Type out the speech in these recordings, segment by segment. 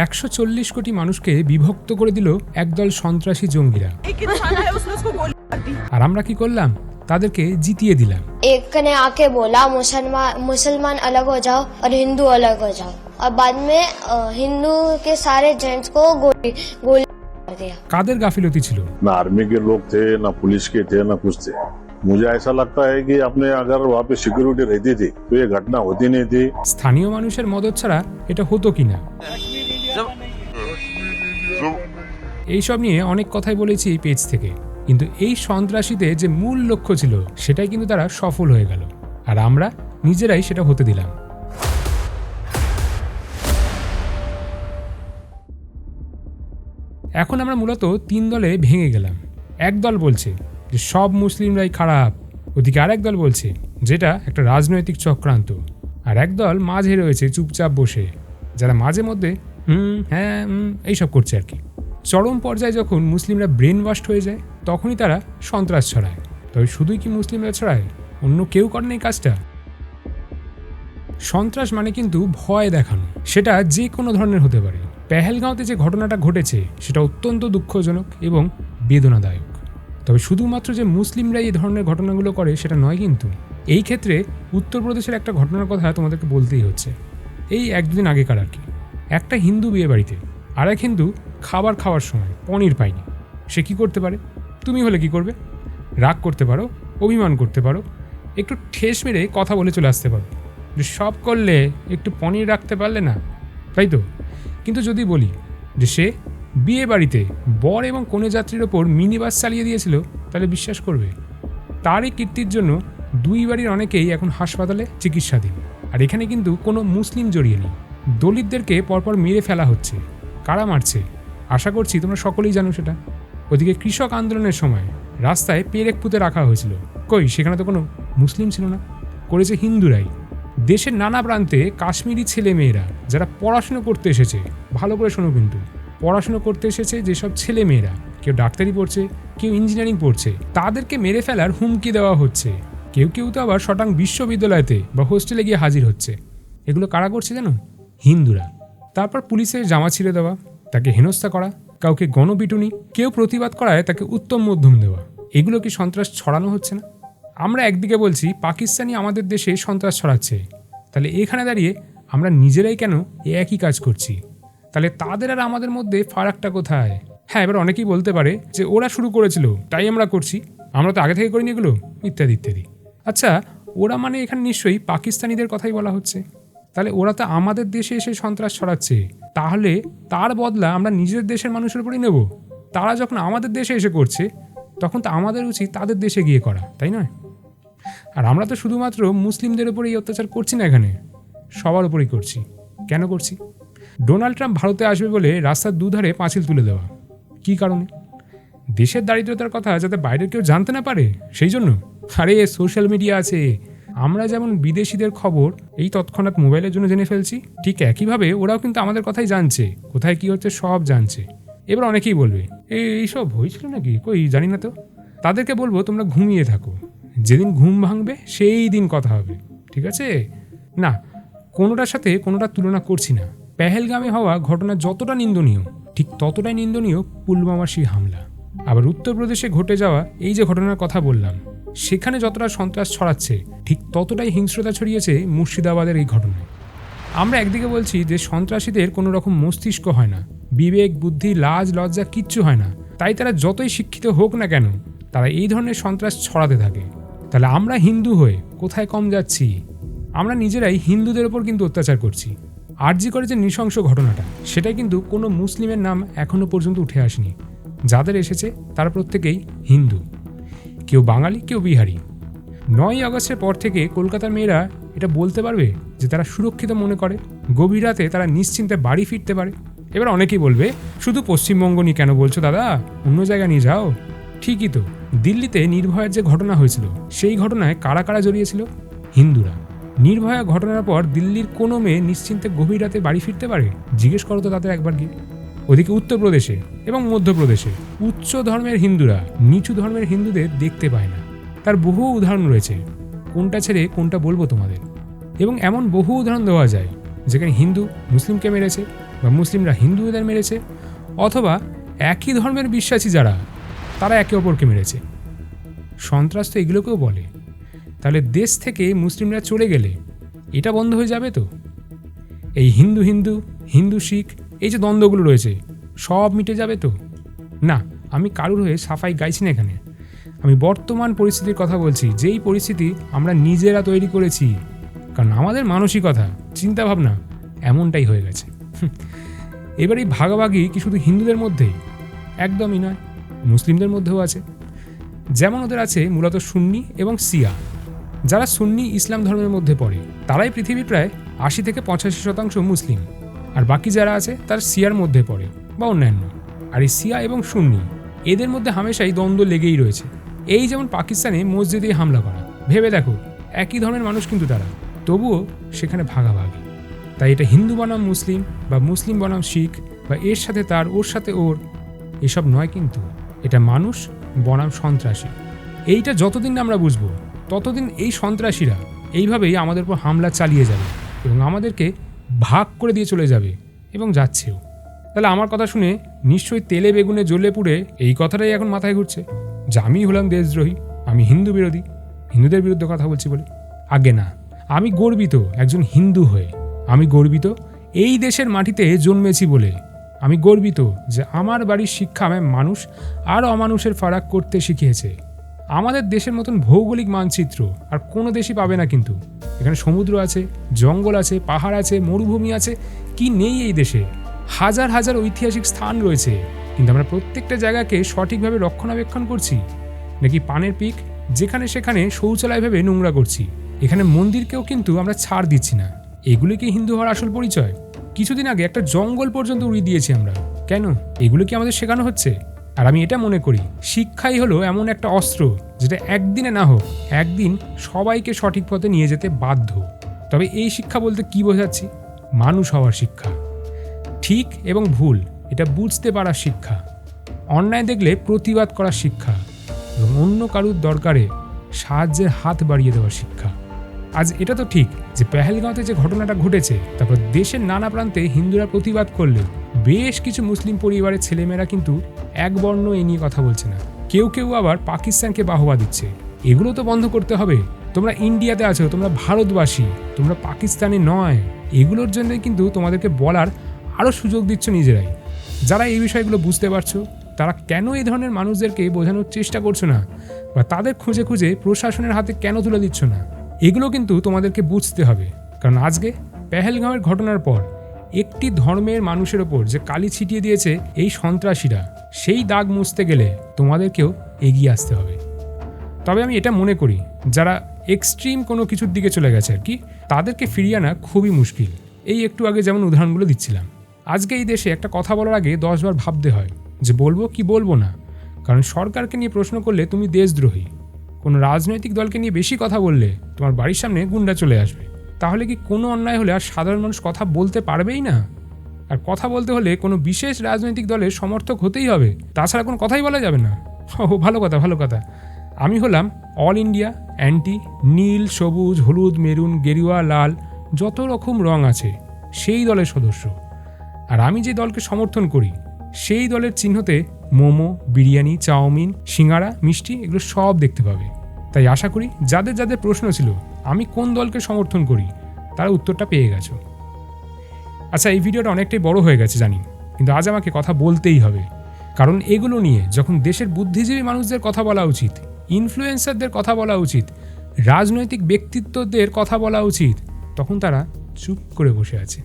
একশো চল্লিশ কোটি মানুষকে বিভক্ত করে দিল একদল সন্ত্রাসী জঙ্গিরা एक इंसान है उसने उसको गोली मार दी আর আমরা কি করলাম তাদেরকে জিতিয়ে দিলাম एक ने आके बोला मुसलमान मुसलमान अलग हो जाओ और हिंदू अलग हो जाओ और बाद में अ, हिंदू के सारे जेंट्स को गोली गोली मार दिया কাদের গাফিলতি ছিল ना आर्मी के लोग थे ना पुलिस के थे ना कुछ थे मुझे ऐसा लगता है कि अपने अगर वहाँ पे सिक्योरिटी रहती थी तो ये घटना होती नहीं थी স্থানীয় মানুষের মদত ছাড়া এটা হতো কিনা এইসব নিয়ে অনেক কথাই বলেছি পেজ থেকে। কিন্তু এই সন্ত্রাসীদের যে মূল লক্ষ্য ছিল, সেটাই কিন্তু তারা সফল হয়ে গেল। আর আমরা নিজেরাই সেটা হতে দিলাম। এখন আমরা মূলত তিন দলে ভেঙে গেলাম। এক দল বলছে যে সব মুসলিমরাই খারাপ, ওদিকে আরেক দল বলছে যেটা একটা রাজনৈতিক চক্রান্ত। আর এক দল মাঝে রয়েছে চুপচাপ বসে, যারা মাঝে মধ্যে হুম হ্যাঁ এইসব করছে আর কি। চরম পর্যায়ে যখন মুসলিমরা ব্রেন ওয়াস্ট হয়ে যায়, তখনই তারা সন্ত্রাস ছড়ায়। তবে শুধুই কি মুসলিমরা ছড়ায়? অন্য কেউ করেন এই কাজটা? সন্ত্রাস মানে কিন্তু ভয় দেখানো। সেটা যে কোনো ধরনের হতে পারে। পেহেলগাঁওতে যে ঘটনাটা ঘটেছে, সেটা অত্যন্ত দুঃখজনক এবং বেদনাদায়ক। তবে শুধুমাত্র যে মুসলিমরা এই ধরনের ঘটনাগুলো করে, সেটা নয় কিন্তু। এই ক্ষেত্রে উত্তরপ্রদেশের একটা ঘটনার কথা তোমাদেরকে বলতেই হচ্ছে। এই একদিন আগেকার আর কি। একটা হিন্দু বিয়ে বাড়িতে আর এক হিন্দু খাবার খাওয়ার সময় পনির পায়নি সে কি করতে পারে? তুমি হলে কি করবে? রাগ করতে পারো, অভিমান করতে পারো, একটু ঠেস মেরে কথা বলে চলে আসতে পারো। যে সব করলে একটু পনির রাখতে পারলে না, তাই তো? কিন্তু যদি বলি যে সে বিয়ে বাড়িতে বর এবং কনে যাত্রীর ওপর মিনি বাস চালিয়ে দিয়েছিল, তাহলে বিশ্বাস করবে। তারই কীর্তির জন্য দুই বাড়ির অনেকেই এখন হাসপাতালে চিকিৎসাধীন। আর এখানে কিন্তু কোনো মুসলিম জড়িয়ে নেই। দলিতদেরকে পরপর মেরে ফেলা হচ্ছে, কারা মারছে? আশা করছি তোমরা সকলেই জানো সেটা। ওদিকে কৃষক আন্দোলনের সময় রাস্তায় পেরেক পুঁতে রাখা হয়েছিল। কই, সেখানে তো কোনো মুসলিম ছিল না। করেছে হিন্দুরাই। দেশের নানা প্রান্তে কাশ্মীরি ছেলে মেয়েরা যারা পড়াশুনো করতে এসেছে, ভালো করে শোনো কিন্তু। পড়াশুনো করতে এসেছে যেসব ছেলে মেয়েরা কেউ ডাক্তারি পড়ছে, কেউ ইঞ্জিনিয়ারিং পড়ছে, তাদেরকে মেরে ফেলার হুমকি দেওয়া হচ্ছে। কেউ কেউ তো আবার শটাং বিশ্ববিদ্যালয়তে বা হোস্টেলে গিয়ে হাজির হচ্ছে। এগুলো কারা করছে জানো? হিন্দুরা। তারপর পুলিশের জামা ছিঁড়ে দেওয়া তাকে হেনস্থা করা, কাউকে গণপিটুনি, কেউ প্রতিবাদ করায় তাকে উত্তম মধ্যম দেওয়া। এগুলো কি সন্ত্রাস ছড়ানো হচ্ছে না? আমরা একদিকে বলছি, পাকিস্তানি আমাদের দেশে সন্ত্রাস ছড়াচ্ছে। তাহলে এখানে দাঁড়িয়ে আমরা নিজেরাই কেন একই কাজ করছি? তাহলে তাদের আর আমাদের মধ্যে ফারাকটা কোথায়? হ্যাঁ এবার অনেকেই বলতে পারে যে, ওরা শুরু করেছিল, তাই আমরা করছি। আমরা তো আগে থেকে করিনি এগুলো, ইত্যাদি ইত্যাদি। আচ্ছা ওরা মানে এখানে নিশ্চয়ই পাকিস্তানিদের কথাই বলা হচ্ছে? তাহলে ওরা তো আমাদের দেশে এসে সন্ত্রাস ছড়াচ্ছে। তাহলে তার বদলা আমরা নিজের দেশের মানুষের উপরেই নেব। তারা যখন আমাদের দেশে এসে করছে, তখন তো আমাদের উচিত তাদের দেশে গিয়ে করা, তাই নয়? আর আমরা তো শুধুমাত্র মুসলিমদের উপরেই অত্যাচার করছি না এখানে। সবার উপরেই করছি। কেন করছি? ডোনাল্ড ট্রাম্প ভারতে আসবে বলে রাস্তার দুধারে পাঁচিল তুলে দেওয়া। কী কারণে? দেশের দারিদ্রতার কথা যাতে বাইরের কেউ জানতে না পারে, সেই জন্য। আরে, সোশ্যাল মিডিয়া আছে। আমরা যেমন বিদেশিদের খবর, এই তৎক্ষণাৎ মোবাইলের জন্য জেনে ফেলছি, ঠিক একইভাবে ওরাও কিন্তু আমাদের কথাই জানছে, কোথায় কি হচ্ছে সব জানছে। এবার অনেকেই বলবে এই এইসব হয়েছিল নাকি? কই, জানি না তো। তাদেরকে বলব, তোমরা ঘুমিয়ে থাকো। যেদিন ঘুম ভাঙবে, সেই দিন কথা হবে, ঠিক আছে? না, কোনোটার সাথে কোনোটা তুলনা করছি না। পেহেলগামে হওয়া ঘটনা যতটা নিন্দনীয়, ঠিক ততটাই নিন্দনীয় পুলওয়ামার সেই হামলা। আবার উত্তরপ্রদেশে ঘটে যাওয়া এই যে ঘটনার কথা বললাম সেখানে যতটা সন্ত্রাস ছড়াচ্ছে, ঠিক ততটাই হিংস্রতা ছড়িয়েছে মুর্শিদাবাদের এই ঘটনায়। আমরা একদিকে বলছি যে সন্ত্রাসীদের কোনো রকম মস্তিষ্ক হয় না, বিবেক, বুদ্ধি, লাজ, লজ্জা কিচ্ছু হয় না। তাই তারা যতই শিক্ষিত হোক না কেন, তারা এই ধরনের সন্ত্রাস ছড়াতে থাকে। তাহলে আমরা হিন্দু হয়ে কোথায় কম যাচ্ছি? আমরা নিজেরাই হিন্দুদের ওপর কিন্তু অত্যাচার করছি। আরজি করে যে নৃশংস ঘটনাটা, সেটাই কিন্তু কোনো মুসলিমের নাম এখনও পর্যন্ত উঠে আসেনি। যাদের এসেছে, তারা প্রত্যেকেই হিন্দু। কেউ বাঙালি, কেউ বিহারি। নয় আগস্টের পর থেকে কলকাতার মেয়েরা এটা বলতে পারবে যে তারা সুরক্ষিত মনে করে। গভীর রাতে তারা নিশ্চিন্তে বাড়ি ফিরতে পারে। এবার অনেকেই বলবে, শুধু পশ্চিমবঙ্গ নিয়ে কেন বলছো দাদা? অন্য জায়গা নিয়ে যাও? ঠিকই তো, দিল্লিতে নির্ভয়ার যে ঘটনা হয়েছিল, সেই ঘটনায় কারা কারা জড়িয়েছিল? হিন্দুরা। নির্ভয়া ঘটনার পর দিল্লির কোনো মেয়ে নিশ্চিন্তে গভীর রাতে বাড়ি ফিরতে পারে? জিজ্ঞেস করো তো তাদের একবার গিয়ে। ওদিকে উত্তরপ্রদেশে এবং মধ্যপ্রদেশে উচ্চ ধর্মের হিন্দুরা নিচু ধর্মের হিন্দুদের দেখতে পায় না। তার বহু উদাহরণ রয়েছে। কোনটা ছেড়ে কোনটা বলব তোমাদের? এবং এমন বহু উদাহরণ দেওয়া যায় যেখানে হিন্দু, মুসলিমকে মেরেছে বা মুসলিমরা হিন্দুদের মেরেছে অথবা একই ধর্মের বিশ্বাসী যারা, তারা একে অপরকে মেরেছে। সন্ত্রাস তো এগুলোকেও বলে। তাহলে দেশ থেকে মুসলিমরা চলে গেলে এটা বন্ধ হয়ে যাবে তো? এই হিন্দু হিন্দু হিন্দু শিখ এই যে দ্বন্দ্বগুলো রয়েছে, সব মিটে যাবে তো? না, আমি কারুর হয়ে সাফাই গাইছি না এখানে। আমি বর্তমান পরিস্থিতির কথা বলছি, যেই পরিস্থিতি আমরা নিজেরা তৈরি করেছি। কারণ আমাদের মানসিকতা, চিন্তাভাবনা এমনটাই হয়ে গেছে। এবার এই ভাগাভাগি কি শুধু হিন্দুদের মধ্যেই একদমই নয়, মুসলিমদের মধ্যেও আছে। যেমন ওদের আছে মূলত সুন্নি এবং সিয়া যারা সুন্নি ইসলাম ধর্মের মধ্যে পড়ে, তারাই পৃথিবীর প্রায় আশি থেকে পঁচাশি শতাংশ মুসলিম। আর বাকি যারা আছে, তার সিয়ার মধ্যে পড়ে, বা অন্যান্য। আর এই সিয়া এবং সুন্নি, এদের মধ্যে হামেশাই দ্বন্দ্ব লেগেই রয়েছে। এই যেমন পাকিস্তানে মসজিদে হামলা করা, ভেবে দেখো, একই ধরনের মানুষ কিন্তু তারা। তবুও সেখানে ভাগাভাগি। তাই এটা হিন্দু বনাম মুসলিম, বা মুসলিম বনাম শিখ, বা এর সাথে তার, ওর সাথে ওর, এসব নয় কিন্তু। এটা মানুষ, বনাম সন্ত্রাসী। এইটা যতদিন আমরা বুঝব, ততদিন এই সন্ত্রাসীরা এইভাবেই আমাদের উপর হামলা চালিয়ে যাবে এবং আমাদেরকে ভাগ করে দিয়ে চলে যাবে এবং যাচ্ছেও। তাহলে আমার কথা শুনে নিশ্চয়ই তেলে বেগুনে জ্বলে পুড়ে এই কথাটাই এখন মাথায় ঘুরছে। যে আমি হলাম দেশদ্রোহী, আমি হিন্দু বিরোধী। হিন্দুদের বিরুদ্ধে কথা বলছি বলে। আগে না, আমি গর্বিত একজন হিন্দু হয়ে। আমি গর্বিত এই দেশের মাটিতে জন্মেছি বলে। আমি গর্বিত যে আমার বাড়ির শিক্ষা আমায় মানুষ আর অমানুষের ফারাক করতে শিখিয়েছে। আমাদের দেশের মতন ভৌগোলিক মানচিত্র আর কোনো দেশই পাবে না কিন্তু। এখানে সমুদ্র আছে, জঙ্গল আছে, পাহাড় আছে, মরুভূমি আছে, কি নেই এই দেশে? হাজার হাজার ঐতিহাসিক স্থান রয়েছে, কিন্তু আমরা প্রত্যেকটা জায়গাকে সঠিকভাবে রক্ষণাবেক্ষণ করছি। নাকি পানের পিক, যেখানে সেখানে শৌচালয় ভেবে নোংরা করছি। এখানে মন্দিরকেও কিন্তু আমরা ছাড় দিচ্ছি না। এগুলো কি হিন্দু হওয়ার আসল পরিচয়। কিছুদিন আগে একটা জঙ্গল পর্যন্ত উড়িয়ে দিয়েছি আমরা। কেন? এগুলো কি আমাদের শেখানো হচ্ছে? আর আমি এটা মনে করি, শিক্ষাই হলো এমন একটা অস্ত্র যেটা একদিনে না হোক, একদিন সবাইকে সঠিক পথে নিয়ে যেতে বাধ্য। তবে এই শিক্ষা বলতে কি বোঝাচ্ছি? মানুষ হওয়ার শিক্ষা। ঠিক এবং ভুল, এটা বুঝতে পারার শিক্ষা। অন্যায় দেখলে প্রতিবাদ করার শিক্ষা এবং অন্য কারুর দরকারে সাহায্যের হাত বাড়িয়ে দেওয়ার শিক্ষা। আজ এটা তো ঠিক যে পেহেলগাঁওতে যে ঘটনাটা ঘটেছে, তারপর দেশের নানা প্রান্তে হিন্দুরা প্রতিবাদ করলে বেশ কিছু মুসলিম পরিবারের ছেলেমেয়েরা কিন্তু এক বর্ণ এ নিয়ে কথা বলছে না। কেউ কেউ আবার পাকিস্তানকে বাহবা দিচ্ছে। এগুলো তো বন্ধ করতে হবে। তোমরা ইন্ডিয়াতে আছো, তোমরা ভারতবাসী, তোমরা পাকিস্তানে নয়। এগুলোর জন্য কিন্তু তোমাদেরকে বলার আরও সুযোগ দিচ্ছ নিজেরাই। যারা এই বিষয়গুলো বুঝতে পারছ, তারা কেন এই ধরনের মানুষদেরকে বোঝানোর চেষ্টা করছ না? বা তাদের খুঁজে খুঁজে প্রশাসনের হাতে কেন তুলে দিচ্ছ না? এগুলো কিন্তু তোমাদেরকে বুঝতে হবে। কারণ আজকে পেহেলগাঁওয়ের ঘটনার পর একটি ধর্মের মানুষের ওপর যে কালি ছিটিয়ে দিয়েছে এই সন্ত্রাসীরা, সেই দাগ মুছতে গেলে তোমাদেরকেও এগিয়ে আসতে হবে। তবে আমি এটা মনে করি, যারা এক্সট্রিম কোনো কিছুর দিকে চলে গেছে আর কি, তাদেরকে ফিরিয়ে আনা খুবই মুশকিল। এই একটু আগে যেমন উদাহরণগুলো দিচ্ছিলাম। আজকে এই দেশে একটা কথা বলার আগে দশবার ভাবতে হয় যে বলব কি বলব না। কারণ সরকারকে নিয়ে প্রশ্ন করলে তুমি দেশদ্রোহী। কোনো রাজনৈতিক দলকে নিয়ে বেশি কথা বললে তোমার বাড়ির সামনে গুন্ডা চলে আসবে। তাহলে কি কোনো অন্যায় হলে আর সাধারণ মানুষ কথা বলতে পারবেই না? আর কথা বলতে হলে কোনো বিশেষ রাজনৈতিক দলের সমর্থক হতেই হবে। তাছাড়া কোনো কথাই বলা যাবে না। ও, ভালো কথা ভালো কথা। আমি হলাম অল ইন্ডিয়া, অ্যান্টি, নীল, সবুজ, হলুদ, মেরুন, গেরুয়া, লাল, যত রকম রং আছে, সেই দলের সদস্য। আর আমি যে দলকে সমর্থন করি, সেই দলের চিহ্নতে মোমো, বিরিয়ানি, চাউমিন, সিঙ্গারা, মিষ্টি এগুলো সব দেখতে পাবে। তাই আশা করি যাদের যাদের প্রশ্ন ছিল, আমি কোন দলকে সমর্থন করি তারা উত্তরটা পেয়ে গেছো। আচ্ছা এই ভিডিওটা অনেকটাই বড় হয়ে গেছে জানি, কিন্তু আজ আমাকে কথা বলতেই হবে। কারণ এগুলো নিয়ে যখন দেশের বুদ্ধিজীবী মানুষদের কথা বলা উচিত ইনফ্লুয়েন্সারদের কথা বলা উচিত, রাজনৈতিক ব্যক্তিত্বদের কথা বলা উচিত, তখন তারা চুপ করে বসে আছে।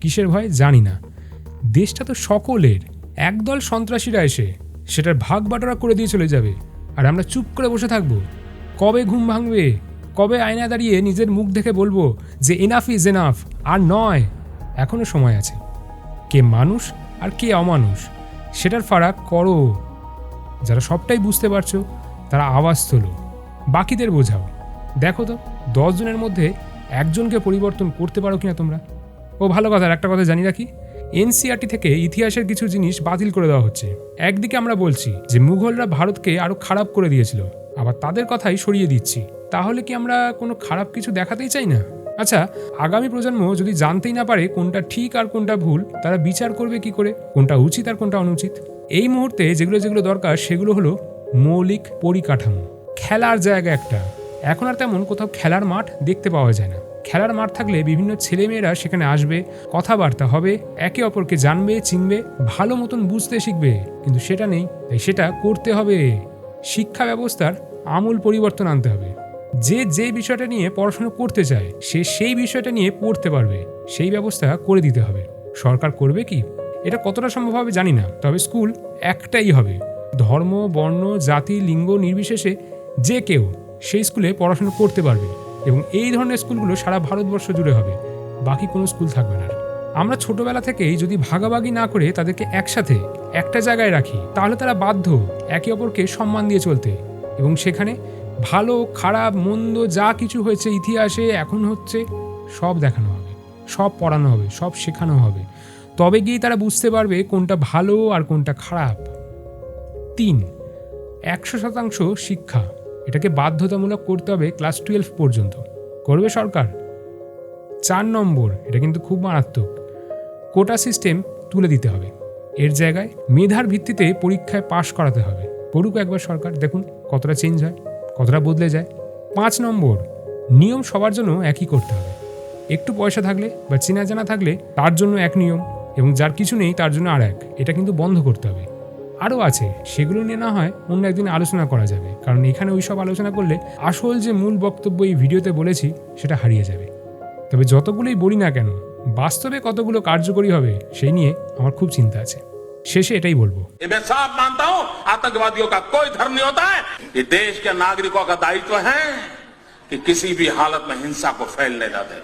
কিসের ভয়? জানি না। দেশটা তো সকলের, একদল সন্ত্রাসীরা এসে সেটার ভাগ বাটোয়ারা করে দিয়ে চলে যাবে, আর আমরা চুপ করে বসে থাকব। কবে ঘুম ভাঙবে? কবে আয়না দাঁড়িয়ে নিজের মুখ দেখে বলব যে এনাফ ইজ এনাফ আর নয়, এখনও সময় আছে। কে মানুষ আর কে অমানুষ, সেটার ফারাক করো। যারা সবটাই বুঝতে পারছ, তারা আওয়াজ তোলো, বাকিদের বোঝাও। দেখো তো, দশ জনের মধ্যে একজনকে পরিবর্তন করতে পারো কিনা তোমরা? ও, ভালো কথা একটা কথা জানি রাখি। এনসিআরটি থেকে ইতিহাসের কিছু জিনিস বাতিল করে দেওয়া হচ্ছে। একদিকে আমরা বলছি যে মুঘলরা ভারতকে আরও খারাপ করে দিয়েছিল। আবার তাদের কথাই সরিয়ে দিচ্ছি। তাহলে কি আমরা কোনো খারাপ কিছু দেখাতেই চাই না? আচ্ছা আগামী প্রজন্ম যদি জানতেই না পারে কোনটা ঠিক আর কোনটা ভুল, তারা বিচার করবে কি করে? কোনটা উচিত আর কোনটা অনুচিত? এই মুহূর্তে যেগুলো যেগুলো দরকার সেগুলো হলো মৌলিক পরিকাঠামো। খেলার জায়গা একটা। এখন আর তেমন কোথাও খেলার মাঠ দেখতে পাওয়া যায় না। খেলার মাঠ থাকলে বিভিন্ন ছেলেমেয়েরা সেখানে আসবে, কথাবার্তা হবে, একে অপরকে জানবে, চিনবে, ভালো মতন বুঝতে শিখবে। কিন্তু সেটা নেই, তাই সেটা করতে হবে। শিক্ষা ব্যবস্থার আমূল পরিবর্তন আনতে হবে। যে যে বিষয়টা নিয়ে পড়াশোনা করতে চায়, সে সেই বিষয়টা নিয়ে পড়তে পারবে। সেই ব্যবস্থা করে দিতে হবে। সরকার করবে কি? এটা কতটা সম্ভব হবে জানি না, তবে স্কুল একটাই হবে। ধর্ম, বর্ণ, জাতি, লিঙ্গ নির্বিশেষে যে কেউ সেই স্কুলে পড়াশোনা করতে পারবে এবং এই ধরনের স্কুলগুলো সারা ভারতবর্ষ জুড়ে হবে। বাকি কোনো স্কুল থাকবে না। আমরা ছোটবেলা থেকেই যদি ভাগাভাগি না করে তাদেরকে একসাথে একটা জায়গায় রাখি, তাহলে তারা বাধ্য একে অপরকে সম্মান দিয়ে চলতে। এবং সেখানে ভালো, খারাপ, মন্দ যা কিছু হয়েছে ইতিহাসে, এখন হচ্ছে সব দেখানো হবে, সব পড়ানো হবে, সব শেখানো হবে। তবে গিয়ে তারা বুঝতে পারবে কোনটা ভালো আর কোনটা খারাপ। তিন, একশো শতাংশ শিক্ষা, এটাকে বাধ্যতামূলক করতে হবে ক্লাস টুয়েলভ পর্যন্ত। করবে সরকার? চার নম্বর, এটা কিন্তু খুব মারাত্মক, কোটা সিস্টেম তুলে দিতে হবে। এর জায়গায় মেধার ভিত্তিতে পরীক্ষায় পাশ করাতে হবে। পড়ুক একবার সরকার, দেখুন। কতটা চেঞ্জ হয়, কতটা বদলে যায়। পাঁচ নম্বর, নিয়ম সবার জন্য একই করতে হবে। একটু পয়সা থাকলে বা চেনা জানা থাকলে তার জন্য এক নিয়ম এবং যার কিছু নেই তার জন্য আর এক এটা কিন্তু বন্ধ করতে হবে। আরও আছে, সেগুলো নিয়ে না হয় অন্য একদিন আলোচনা করা যাবে। কারণ এখানে ওই সব আলোচনা করলে আসল যে মূল বক্তব্য এই ভিডিওতে বলেছি, সেটা হারিয়ে যাবে। তবে যতগুলোই বলি না কেন, বাস্তবে কতগুলো কার্যকরী হবে, সেই নিয়ে আমার খুব চিন্তা আছে। শেষে এটাই বলবো ये मैं साफ मानता हूं आतंकवादियों का कोई धर्म नहीं होता है ये देश के नागरिकों का दायित्व है कि किसी भी हालत में हिंसा को फैलने न दें